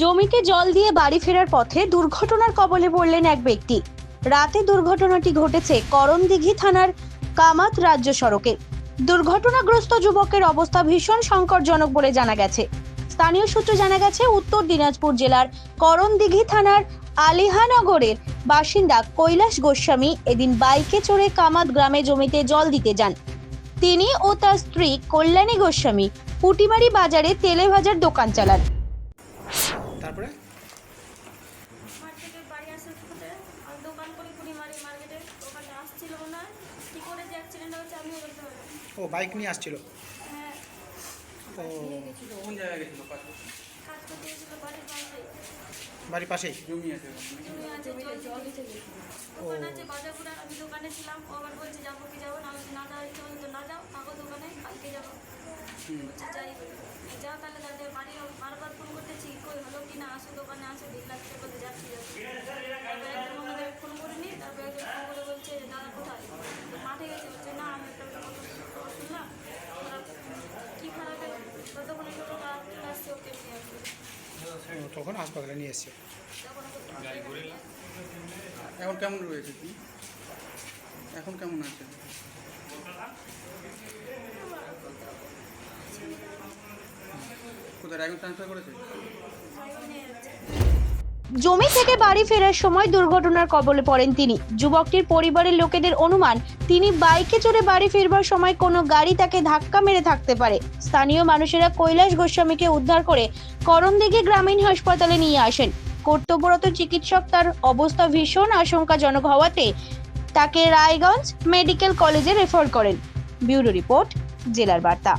জমিতে জল দিয়ে বাড়ি ফেরার পথে দুর্ঘটনার কবলে পড়লেন এক ব্যক্তি। রাতে দুর্ঘটনাটি ঘটেছে করণদিঘি থানার কামাত রাজ্য সড়কে। দুর্ঘটনাগ্রস্ত যুবকের অবস্থা ভীষণ সংকটজনক বলে জানা গেছে। স্থানীয় সূত্রে জানা গেছে, উত্তর দিনাজপুর জেলার করণদিঘি থানার আলিহানগরের বাসিন্দা কৈলাস গোস্বামী এদিন বাইকে চড়ে কামাত গ্রামে জমিতে জল দিতে যান। তিনি ও তার স্ত্রী কল্যাণী গোস্বামী, পুটিমারি বাজারে তেলে ভাজার দোকান চালান তারপরে মাঠ থেকে বাড়ি আসার পথে আমি দোকান করি কুড়িমারি মার্কেটে ওখানে আসছিল মনে হয় কী করে যে অ্যাক্সিডেন্ট হয়েছে আমিও বলতে পারি না। ও বাইক নিয়ে আসছিল। হ্যাঁ। কোন জায়গায় গেছিল? পাশে কাজ করতে বাড়ির পাশে। জমি আছে দোকান আছে আমি দোকানে ছিলাম। ও আবার বলছে যাব কি যাব না? আমি না যাওয়ার ইচ্ছা না যাও। থাকো দোকানে কালকে যাব। বলছে যাই। যা তাহলে তাদের বাড়ি বারবার ফোন করতেছি কই হলো কি না? আসো দোকানে আসো ঠিক লাগছে বলতে যাচ্ছি যাচ্ছি তারপরে একজন আমাদের ফোন করিনি তারপরে একজন ফোন করে বলছে যে দাদা কোথায় মাঠে গেছে বলছে না আমি একটা খবর শুনলাম খারাপ কী খারাপের ততক্ষণ একটু টাকা চলে আসছে ওকে নিয়ে আসবে ও, তখন হাসপাতালে নিয়ে এসছে। এখন কেমন রয়েছে কি? এখন কেমন আছে কোথায়, রায়গঞ্জ ট্রান্সফার করেছে? জমি থেকে বাড়ি ফেরার সময় দুর্ঘটনার কবলে পড়েন তিনি। যুবকটির পরিবারের লোকেদের অনুমান, তিনি বাইকে চড়ে বাড়ি ফিরবার সময় কোনো গাড়ি তাকে ধাক্কা মেরে থাকতে পারে। স্থানীয় মানুষেরা কৈলাস গোস্বামীকে উদ্ধার করে করমদিঘি গ্রামীণ হাসপাতালে নিয়ে আসেন। কর্তব্যরত চিকিৎসক তার অবস্থা ভীষণ আশঙ্কাজনক হওয়াতে তাকে রায়গঞ্জ মেডিকেল কলেজে রেফার করেন। ব্যুরো রিপোর্ট, জেলার বার্তা।